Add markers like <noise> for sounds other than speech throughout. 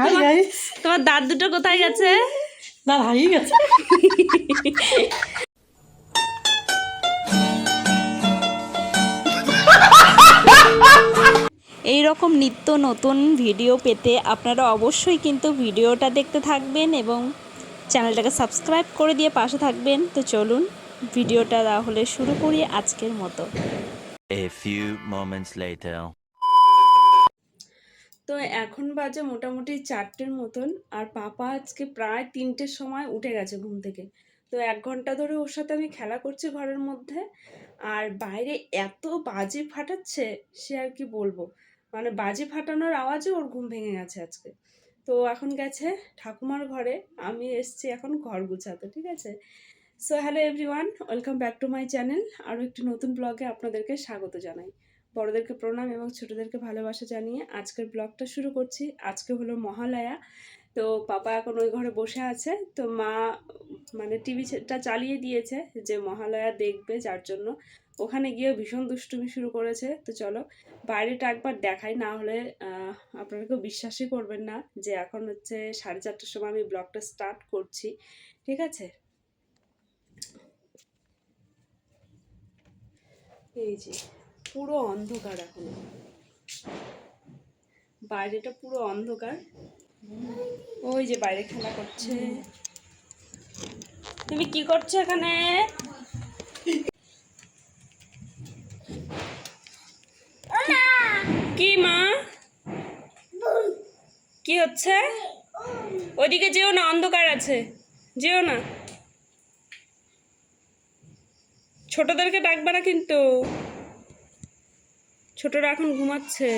High guys তোমার দাঁত দুটো কোথায় গেছে? না হারিয়ে গেছে। এই রকম নিত্য নতুন ভিডিও পেতে আপনারা অবশ্যই কিন্তু ভিডিওটা দেখতে থাকবেন এবং চ্যানেলটাকে সাবস্ক্রাইব করে দিয়ে পাশে থাকবেন। তো চলুন ভিডিওটা তাহলে শুরু করি আজকের মতো। A few moments later. তো এখন বাজে মোটামুটি চারটের মতন আর পাপা আজকে প্রায় তিনটের সময় উঠে গেছে ঘুম থেকে। তো এক ঘণ্টা ধরে ওর সাথে আমি খেলা করছি ঘরের মধ্যে আর বাইরে এত বাজি ফাটাচ্ছে সে আর কি বলব। মানে বাজি ফাটানোর আওয়াজে ওর ঘুম ভেঙে গেছে আজকে। তো এখন গেছে ঠাকুমার ঘরে, আমি এসছি এখন ঘর গুছাতে, ঠিক আছে? So hello everyone welcome back to my channel আরও একটি নতুন ব্লগে আপনাদেরকে স্বাগত জানাই। বড়দেরকে প্রণাম এবং ছোটদেরকে ভালোবাসা জানিয়ে আজকের ব্লগটা শুরু করছি। আজকে হলো মহালয়া। তো পাপা এখন ওই ঘরে বসে আছে। তো মা মানে টিভিটা চালিয়ে দিয়েছে যে মহালয়া দেখবে যার জন্য। ওখানে গিয়ে ভীষণ দুষ্টুমি শুরু করেছে। তো চলো বাইরেটা একবার দেখাই। না হলে আপনারা কেউ বিশ্বাসই করবেন না যে এখন হচ্ছে সাড়ে চারটার সময় আমি ব্লগটা স্টার্ট করছি। ঠিক আছে? এই যে। পুরো অন্ধকার এখন। বাইরেটা পুরো অন্ধকার। ওই যে বাইরে খেলা করছে। তুমি কি করছ এখানে? কি মা? কি হচ্ছে? ওইদিকে যেও না অন্ধকার আছে। যেও না। ছোটদেরকে ডাকবে না কিন্তু। ছোটরা এখন ঘুমাচ্ছে।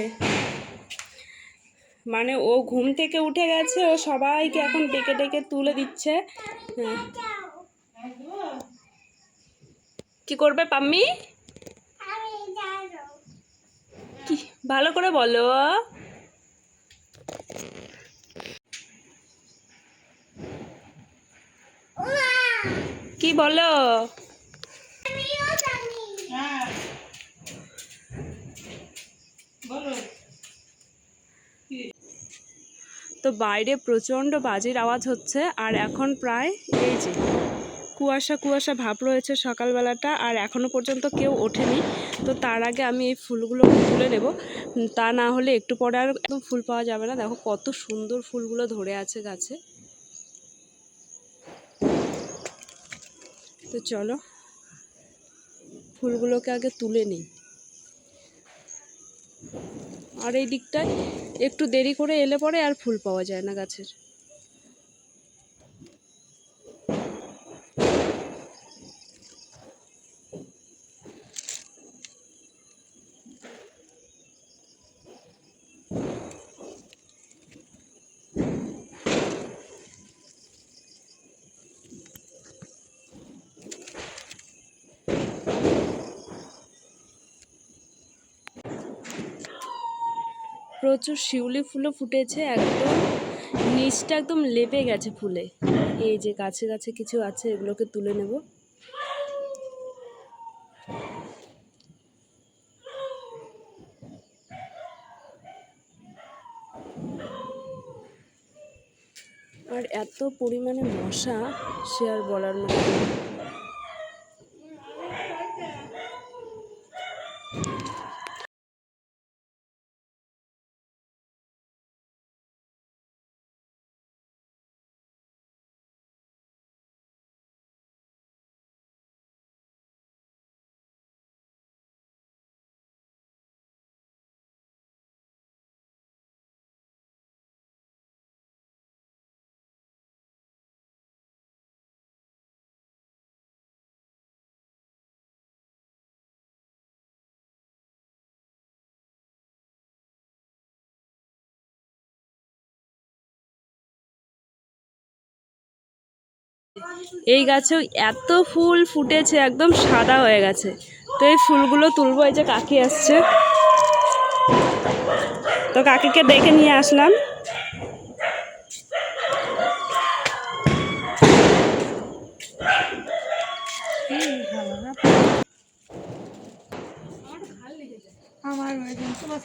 মানে ও ঘুম থেকে উঠে গেছে ও সবাইকে এখন ডেকে ডেকে তুলে দিচ্ছে। হ্যাঁ। কি করবে পাম্মি? কি ভালো করে বলো। কি বলো? তো বাইরে প্রচণ্ড বাজির আওয়াজ হচ্ছে, আর এখন প্রায় এই যে কুয়াশা কুয়াশা ভাব রয়েছে সকালবেলাটা, আর এখনও পর্যন্ত কেউ ওঠেনি। তো তার আগে আমি এই ফুলগুলো তুলে নেব। তা না হলে একটু পরে আর একদম ফুল পাওয়া যাবে না। দেখো কত সুন্দর ফুলগুলো ধরে আছে গাছে। তো চলো, ফুলগুলোকে আগে তুলে নিই। আর এই দিকটায় একটু দেরি করে এলে পরে আর ফুল পাওয়া যায় না গাছের। প্রচুর শিউলি ফুলও ফুটেছে, একদম নিচটা একদম লেপে গেছে ফুলে। এই যে গাছে গাছে কিছু আছে, এগুলোকে তুলে নেব। আর এত পরিমাণে মশা, সে আর বলার মতো এই গাছেও এত ফুল ফুটেছে, একদম সাদা হয়ে গেছে। তো এই ফুলগুলো তুলবো, এই যে কাকি আসছে। তো কাকিকে ডেকে নিয়ে আসলাম। আমার তোমার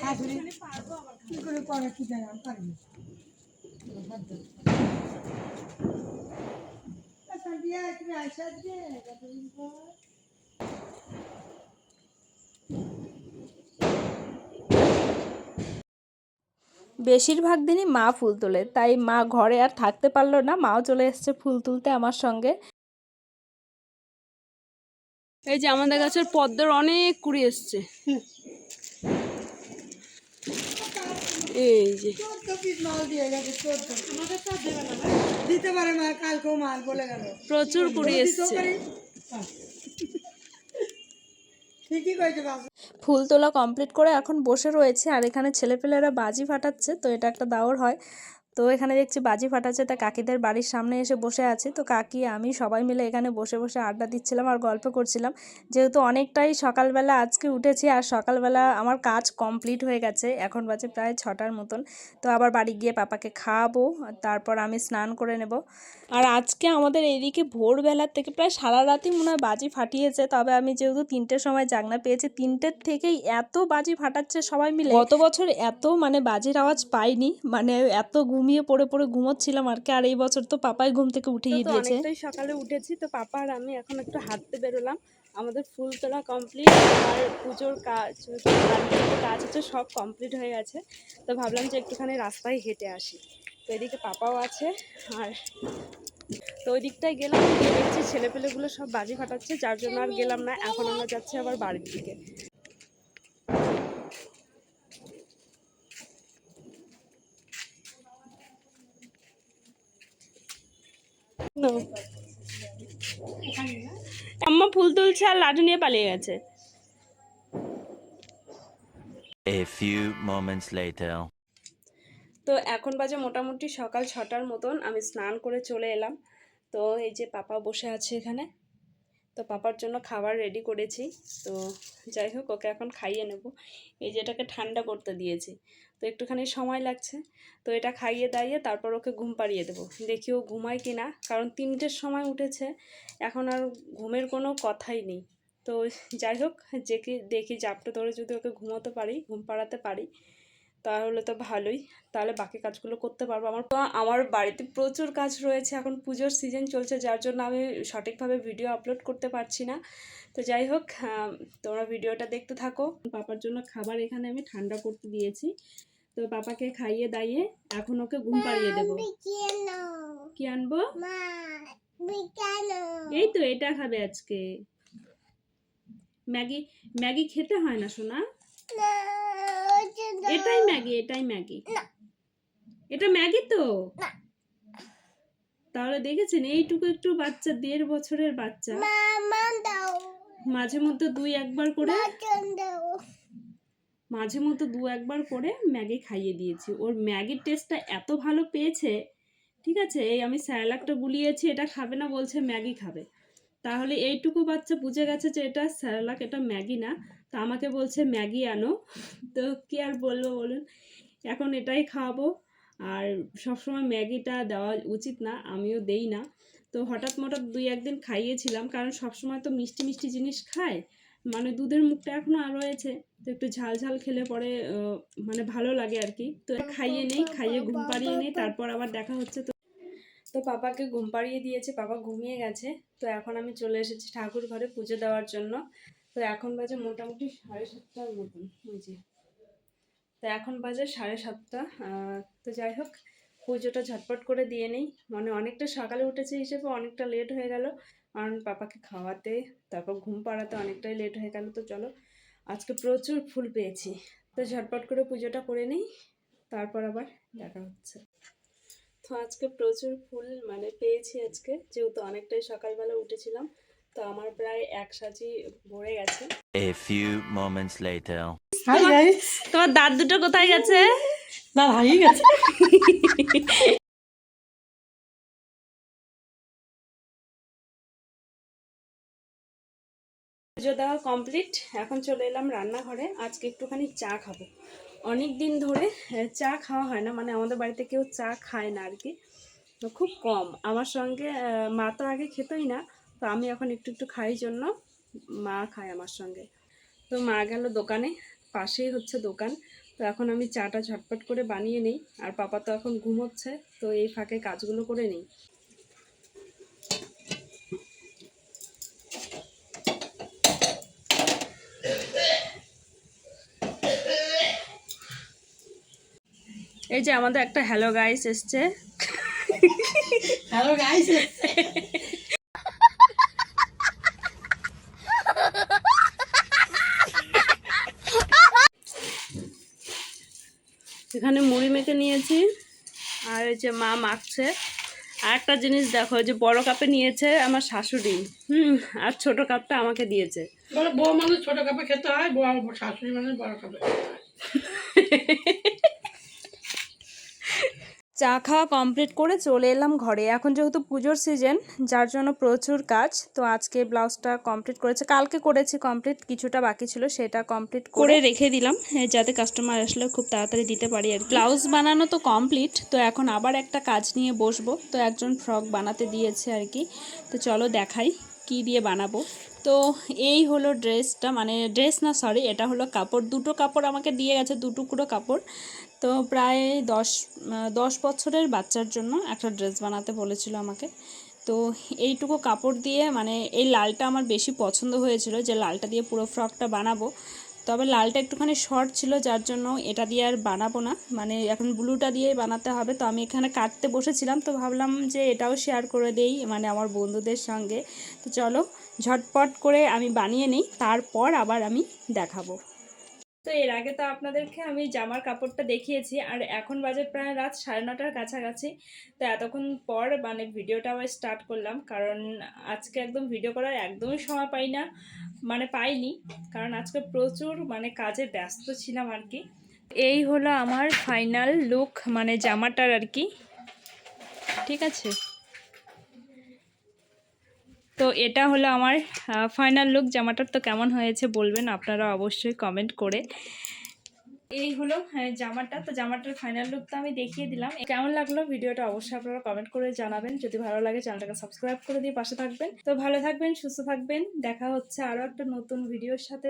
কি করে করে, কি জানি আমি পারি না। বেশিরভাগ দিনই মা ফুল তোলে, তাই মা ঘরে আর থাকতে পারল না। মাও চলে এসেছে ফুল তুলতে আমার সঙ্গে। এই যে আমাদের গাছের পদ্মের অনেক কুড়ি এসছে। এই যে। চোদ্দ পিস মাল দিয়ে গেছে চোদ্দ। দিতে পারে মা কালকেও মাল বলে গেল। প্রচুর কুড়ি এসছে। ঠিকই কয়েছে ফুল তোলা কমপ্লিট করে এখন বসে রয়েছে আর এখানে ছেলেপেলেরা বাজি ফাটাচ্ছে তো এটা একটা দাওর হয়। তো এখানে দেখছি বাজি ফাটাচ্ছে, তা কাকিদের বাড়ির সামনে এসে বসে আছি। তো কাকি, আমি সবাই মিলে এখানে বসে বসে আড্ডা দিচ্ছিলাম আর গল্প করছিলাম। যেহেতু অনেকটাই সকালবেলা আজকে উঠেছি আর সকালবেলা আমার কাজ কমপ্লিট হয়ে গেছে, এখন বাজে প্রায় ছটার মতন। তো আবার বাড়ি গিয়ে পাপাকে খাওয়াবো, তারপর আমি স্নান করে নেব। আর আজকে আমাদের এইদিকে ভোরবেলার থেকে প্রায় সারা রাতই মনে হয় বাজি ফাটিয়েছে, তবে আমি যেহেতু তিনটের সময় জাগনা পেয়েছি, তিনটের থেকেই এত বাজি ফাটাচ্ছে সবাই মিলে। গত বছর এত মানে বাজির আওয়াজ পাইনি মানে এত ঘুমিয়ে পড়ে পড়ে ঘুমোচ্ছিলাম আর কি আর এই বছর তো পাপাই ঘুম থেকে উঠিয়ে তো দিয়েছে। সকালে উঠেছি তো পাপা আর আমি এখন একটু হাঁটতে বেরোলাম। আমাদের ফুল তোলা কমপ্লিট আর পুজোর কাজ কাজ হচ্ছে সব কমপ্লিট হয়ে গেছে। তো ভাবলাম যে একটুখানি রাস্তায় হেঁটে আসি। তো এদিকে পাপাও আছে আর তো ওই দিকটায় গেলাম গিয়ে দেখছি ছেলেপেলেগুলো সব বাজি ফাটাচ্ছে যার জন্য আর গেলাম না এখন আমরা যাচ্ছি আবার বাড়ির দিকে। আম্মা ফুল তুলছে আর লাঠি নিয়ে পালিয়ে গেছে। A few moments later. তো এখন বাজে মোটামুটি সকাল ছটার মতন আমি স্নান করে চলে এলাম। তো এই যে পাপা বসে আছে এখানে তো পাপার জন্য খাবার রেডি করেছি। তো যাই হোক ওকে এখন খাইয়ে নেব। এই যে এটাকে ঠান্ডা করতে দিয়েছি। তো একটুখানি সময় লাগছে। তো এটা খাইয়ে দাইয়ে তারপর ওকে ঘুম পাড়িয়ে দেবো। দেখি ও ঘুমায় কি না, কারণ তিনটের সময় উঠেছে, এখন আর ঘুমের কোনো কথাই নেই। তো যাই হোক যে কি দেখি জাপটা ধরে যদি ওকে ঘুমোতে পারি, ঘুম পাড়াতে পারি, তাহলে তো ভালোই। তাহলে বাকি কাজগুলো করতে পারব। আমার আমার বাড়িতে প্রচুর কাজ রয়েছে, এখন পুজোর সিজন চলছে, যার জন্য আমি সঠিকভাবে ভিডিও আপলোড করতে পারছি না। তো যাই হোক তোমরা ভিডিওটা দেখতে থাকো। পাপার জন্য খাবার এখানে আমি ঠান্ডা করতে দিয়েছি। তো পাপাকে খাইয়ে দাইয়ে এখন ওকে ঘুম পাড়িয়ে দেবো। কি আনব? এই তো এটা খাবে আজকে। ম্যাগি ম্যাগি খেতে হয় না সোনা? এটাই ম্যাগি এটাই ম্যাগি। এটা ম্যাগি তো? তাহলে দেখেছেন এইটুকু একটু বাচ্চা দেড় বছরের বাচ্চা। মাঝে মধ্যে দুই একবার করে মাঝে মধ্যে দু একবার করে ম্যাগি খাইয়ে দিয়েছি। ওর ম্যাগির টেস্টটা এত ভালো পেয়েছে, ঠিক আছে? এই আমি স্যালাকটা গুলিয়েছি, এটা খাবে না বলছে ম্যাগি খাবে। তাহলে এইটুকু বাচ্চা বুঝে গেছে যে এটা স্যালাক এটা ম্যাগি না। তা আমাকে বলছে, ম্যাগি আনো। তো কি আর বলব বলুন? এখন এটাই খাওয়াবো। আর সবসময় ম্যাগিটা দেওয়া উচিত না, আমিও দেই না। তো হঠাৎ মঠাৎ দুই একদিন খাইয়েছিলাম, কারণ সবসময় তো মিষ্টি মিষ্টি জিনিস খায়। মানে দুধের মুখটা এখনও আর রয়েছে। তো একটু ঝাল ঝাল খেলে পরে মানে ভালো লাগে আর কি। তো খাইয়ে নেই, খাইয়ে ঘুম পাড়িয়ে নেই, তারপর আবার দেখা হচ্ছে তো। তো পাপাকে ঘুম পাড়িয়ে দিয়েছে, পাপা ঘুমিয়ে গেছে। তো এখন আমি চলে এসেছি ঠাকুর ঘরে পুজো দেওয়ার জন্য। তো এখন বাজে মোটামুটি সাড়ে সাতটার মতন যে। তো এখন বাজে সাড়ে সাতটা তো যাই হোক, পুজোটা ঝটপট করে দিয়ে নেই। মানে অনেকটা সকালে উঠেছে হিসেবে অনেকটা লেট হয়ে গেল। কারণ পাপাকে খাওয়াতে, তারপর ঘুম পাড়াতে অনেকটাই লেট হয়ে গেল। তো চলো আজকে প্রচুর ফুল পেয়েছি। তো ঝটপট করে পুজোটা করে নিই তারপর আবার দেখা হচ্ছে। তো আজকে প্রচুর ফুল মানে পেয়েছি আজকে যেহেতু অনেকটাই সকালবেলা উঠেছিলাম তো আমার প্রায় এক সাজি ভরে গেছে। A few moments later. Hi guys তোমার দাঁত দুটো কোথায় গেছে? না হারিয়ে গেছে। পুজো দেওয়া কমপ্লিট এখন চলে এলাম রান্নাঘরে। আজকে একটুখানি চা খাব। অনেক দিন ধরে চা খাওয়া হয় না মানে আমাদের বাড়িতে কেউ চা খায় না আর কি। তো খুব কম। আমার সঙ্গে মা তো আগে খেতই না, তো আমি এখন একটু একটু খাই জন্য মা খায় আমার সঙ্গে। তো মা গেল দোকানে, পাশেই হচ্ছে দোকান। তো এখন আমি চাটা ঝটপট করে বানিয়ে নিই, আর পাপা তো এখন ঘুমোচ্ছে, তো এই ফাঁকে কাজগুলো করে নিই। এই যে আমাদের একটা হ্যালো গাইস এসছে। হ্যালো গাইস এখানে মুড়ি মেখে নিয়েছি আর এই যে মা মাখছে। আর একটা জিনিস দেখো যে বড় কাপে নিয়েছে আমার শাশুড়ি। হুম আর ছোট কাপটা আমাকে দিয়েছে। বউ মানুষ ছোট কাপে খেতে হয় বউ শাশুড়ি মানুষ বড় কাপে। <laughs> চা খাওয়া কমপ্লিট করে চলে এলাম ঘরে। এখন যেহেতু পুজোর সিজন যার জন্য প্রচুর কাজ, তো আজকে ব্লাউজটা কমপ্লিট করেছে। কালকে করেছি কমপ্লিট কিছুটা বাকি ছিল, সেটা কমপ্লিট করে রেখে দিলাম যাতে কাস্টমার আসলে খুব তাড়াতাড়ি দিতে পারি আর ব্লাউজ বানানো তো কমপ্লিট তো এখন আবার একটা কাজ নিয়ে বসবো। তো একজন ফ্রক বানাতে দিয়েছে আর কি। তো চলো দেখাই কি দিয়ে বানাবো। তো এই হলো ড্রেসটা মানে ড্রেস না সরি এটা হলো কাপড়। দুটো কাপড় আমাকে দিয়ে গেছে, দু টুকরো কাপড়। তো প্রায় দশ দশ বছরের বাচ্চার জন্য একটা ড্রেস বানাতে বলেছিল আমাকে। তো এইটুকু কাপড় দিয়ে মানে এই লালটা আমার বেশি পছন্দ হয়েছিল যে লালটা দিয়ে পুরো ফ্রকটা বানাবো। তবে লালটা একটুখানি শর্ট ছিল, যার জন্য এটা দিয়ে আর বানাবো না। মানে এখন ব্লুটা দিয়ে বানাতে হবে। তো আমি এখানে কাটতে বসেছিলাম, তো ভাবলাম যে এটাও শেয়ার করে দেই মানে আমার বন্ধুদের সঙ্গে। তো চলো, ঝটপট করে আমি বানিয়ে নিই, তারপর আবার আমি দেখাবো। তো এর আগে তো আপনাদেরকে আমি জামার কাপড়টা দেখিয়েছি, আর এখন বাজে প্রায় রাত সাড়ে নটার কাছাকাছি। তো এতক্ষণ পর মানে ভিডিওটা স্টার্ট করলাম, কারণ আজকে একদম ভিডিও করার একদমই সময় পাই না মানে পাইনি, কারণ আজকে প্রচুর মানে কাজে ব্যস্ত ছিলাম আর কি। এই হলো আমার ফাইনাল লুক মানে জামাটার আর কি। ঠিক আছে? তো এটা হলো আমার ফাইনাল লুক জামাটার তো কেমন হয়েছে বলবেন? আপনারা অবশ্যই কমেন্ট করে। এই হলো হ্যাঁ, জামাটা। তো জামাটার ফাইনাল লুক তো আমি দেখিয়ে দিলাম। কেমন লাগল ভিডিওটা অবশ্যই আপনারা কমেন্ট করে জানাবেন। যদি ভালো লাগে চ্যানেলটাকে সাবস্ক্রাইব করে দিয়ে পাশে থাকবেন। তো ভালো থাকবেন সুস্থ থাকবেন। দেখা হচ্ছে আরও একটা নতুন ভিডিওর সাথে।